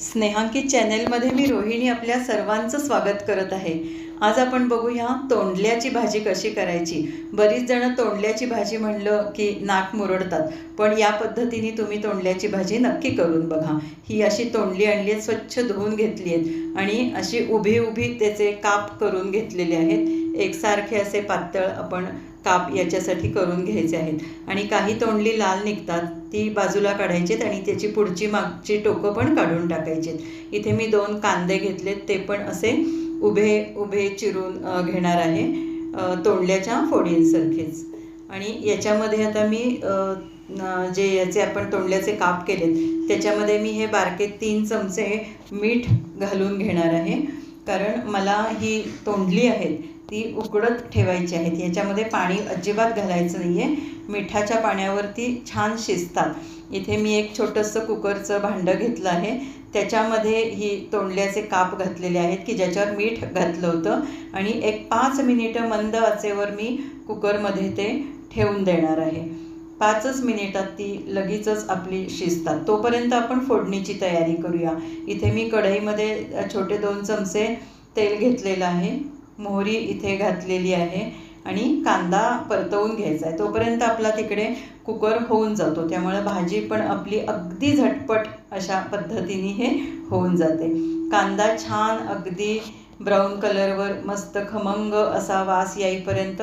स्नेहांकित चॅनेलमध्ये मी रोहिणी आपल्या सर्वांचं स्वागत करत आहे. आज आपण बघूया तोंडल्याची भाजी कशी करायची. बरीच जणं तोंडल्याची भाजी म्हणलं की नाक मुरडतात पण या पद्धतीने तुम्ही तोंडल्याची भाजी नक्की करून बघा. ही अशी तोंडली आणली आहेत स्वच्छ धुवून घेतली आहेत आणि अशी उभी उभी त्याचे काप करून घेतलेले आहेत. एकसारखे असे पातळ आपण काप याच्यासाठी करून घ्यायचे आहेत. आणि काही तोंडली लाल निघतात. ती बाजूला काढायची आणि त्याची पुढची मागची टोकं पण काढून टाकायची इथे मी दोन कांदे घेतलेत ते पण असे उभे उभे चिरून घेणार आहे तोंडल्याच्या फोडींसारखेच. आणि याच्यामध्ये आता मी जे याचे आपण तोंडल्याचे काप केलेत त्याच्यामध्ये मी हे बारके तीन चमचे मीठ घालून घेणार आहे. कारण मला ही तोंडली आहेत ती उकडत ठेवायची आहेत. याच्यामध्ये पाणी अजिबात घालायचं नाही आहे मिठाच्या पाण्यावरती छान शिजतात. इथे मी एक छोटंसं कुकरचं भांडं घेतलं आहे. त्याच्यामध्ये ही तोंडल्याचे काप घातलेले आहेत की ज्याच्यावर मीठ घातलं होतं. आणि एक पाच मिनिटं मंद आचेवर मी कुकरमध्ये ते ठेवून देणार आहे. पाचच मिनिटात ती लगेचच आपली शिजतात. तोपर्यंत आपण फोडणीची तयारी करूया. इथे मी कढईमध्ये छोटे दोन चमचे तेल घेतलेलं आहे. मोहरी इथे घातलेली आहे आणि कांदा परतवून घ्यायचा आहे. तोपर्यंत आपला तिकडे कुकर होऊन जातो. त्यामुळे भाजी पण आपली अगदी झटपट अशा पद्धतीने हे होऊन जाते. कांदा छान अगदी ब्राऊन कलरवर मस्त खमंग असा वास येईपर्यंत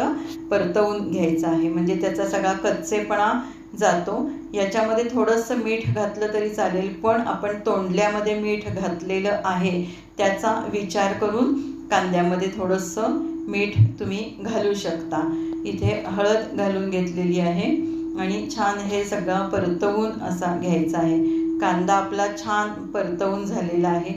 परतवून घ्यायचा आहे. म्हणजे त्याचा सगळा कच्चेपणा जातो. याच्यामध्ये थोडंसं मीठ घातलं तरी चालेल पण आपण तोंडल्यामध्ये मीठ घातलेलं आहे त्याचा विचार करून कांद्यामध्ये थोडंसं मीठ तुम्ही घालू शकता. इथे हळद घालून घेतलेली आहे आणि छान हे सगळं परतवून असा घ्यायचा आहे. कांदा आपला छान परतवून झालेला आहे.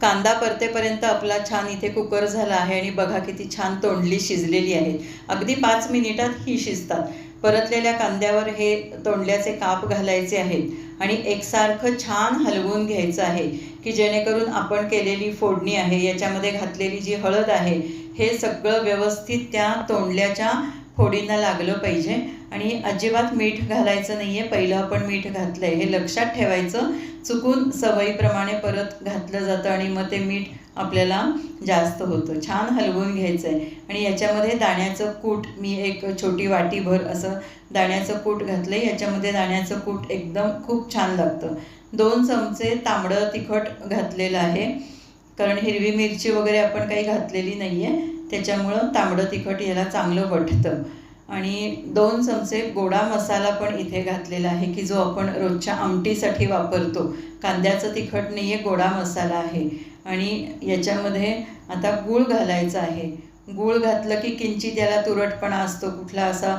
कांदा परतेपर्यंत आपला छान इथे कुकर झाला आहे आणि बघा किती छान तोंडली शिजलेली आहे. अगदी पाच मिनिटात ही शिजतात. परतलेल्या कांद्यावर हे तोंडल्याचे काप घालायचे आहेत. आणि एकसारखं छान हलवून घ्यायचं आहे की जेणेकरून आपण केलेली फोडणी आहे याच्यामध्ये घातलेली जी हळद आहे हे सगळं व्यवस्थित त्या तोंडल्याच्या फोडींना लागलं पाहिजे. आणि अजिबात मीठ घालायचं नाही आहे पहिलं आपण मीठ घातलं आहे हे लक्षात ठेवायचं. चुकून सवयीप्रमाणे परत घातलं जातं आणि मग ते मीठ आपल्याला जास्त होतं. छान हलवून घ्यायचं आहे आणि याच्यामध्ये दाण्याचं कूट मी एक छोटी वाटीभर असं दाण्याचं कूट घातलं आहे याच्यामध्ये दाण्याचं कूट एकदम खूप छान लागतं. दोन चमचे तांबडं तिखट घातलेलं आहे. कारण हिरवी मिरची वगैरे आपण काही घातलेली नाही आहे त्याच्यामुळं तांबडं तिखट याला चांगलं वठतं. आणि दोन चमचे गोडा मसाला पण इथे घातलेला आहे की जो आपण रोजच्या आमटीसाठी वापरतो. कांद्याचं तिखट नाही आहे गोडा मसाला आहे. आणि याच्यामध्ये आता गूळ घालायचा आहे. गूळ घातलं की किंचित याला तुरटपणा असतो कुठला असा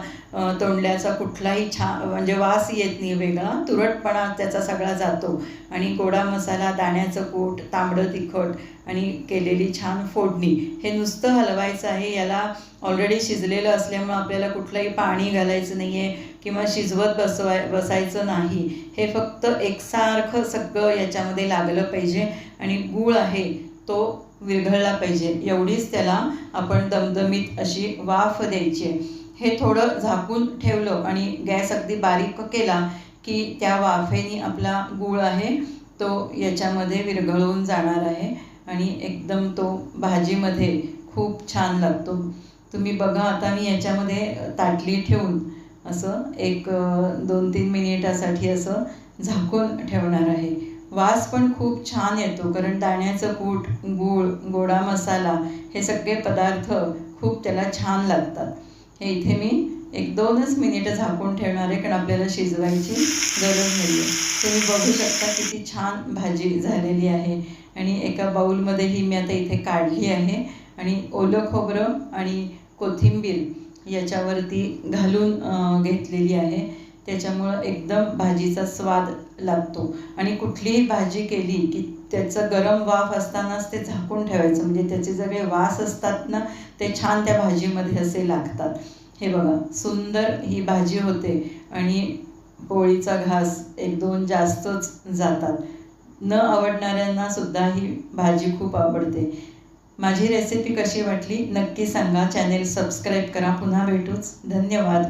तोंडल्याचा कुठलाही छान म्हणजे वास येत नाही वेगळा. तुरटपणा त्याचा सगळा जातो. आणि गोडा मसाला दाण्याचं कूट तांबडं तिखट आणि केलेली छान फोडणी. हे नुसतं हलवायचं आहे याला ऑलरेडी शिजलेलं असल्यामुळं आपल्याला कुठलंही पाणी घालायचं नाही आहे किंवा शिजवत बसवाय बसायचं नाही. हे फक्त एकसारखं सगळं याच्यामध्ये लागलं पाहिजे. आणि गूळ आहे तो विरघळला पाहिजे. एवढीच त्याला आपण दमदमीत अशी वाफ द्यायची आहे. हे थोडं झाकून ठेवलं आणि गॅस अगदी बारीक केला की त्या वाफेने आपला गूळ आहे तो याच्यामध्ये विरघळून जाणार आहे आणि एकदम तो भाजीमध्ये खूप छान लागतो. तुम्ही बघा आता मी याच्यामध्ये ताटली ठेवून असं एक दोन तीन मिनिटासाठी असं झाकून ठेवणार आहे. वास पण खूप छान येतो कारण दाण्याचं कूट गूळ गोडा मसाला हे सगळे पदार्थ खूप त्याला छान लागतात. हे इथे मी एक दोनच मिनिटं झाकून ठेवणार आहे कारण आपल्याला शिजवायची गरज नाही आहे तुम्ही बघू शकता किती छान भाजी झालेली आहे. आणि एका बाऊलमध्ये ही मी आता इथे काढली आहे. आणि ओलं खोबरं आणि कोथिंबीर याच्यावरती घालून घेतलेली आहे. त्याच्यामुळं एकदम भाजीचा स्वाद लागतो. आणि कुठलीही भाजी केली की त्याचं गरम वाफ असतानाच ते झाकून ठेवायचं. म्हणजे त्याचे सगळे वास असतात ना ते छान त्या भाजीमध्ये असे लागतात. हे बघा सुंदर ही भाजी होते आणि पोळीचा घास एक दोन जास्तच जातात. न आवडणाऱ्यांना सुद्धा ही भाजी खूप आवडते. माझी रेसिपी कशी वाटली नक्की सांगा. चॅनेल सबस्क्राईब करा. पुन्हा भेटूच. धन्यवाद.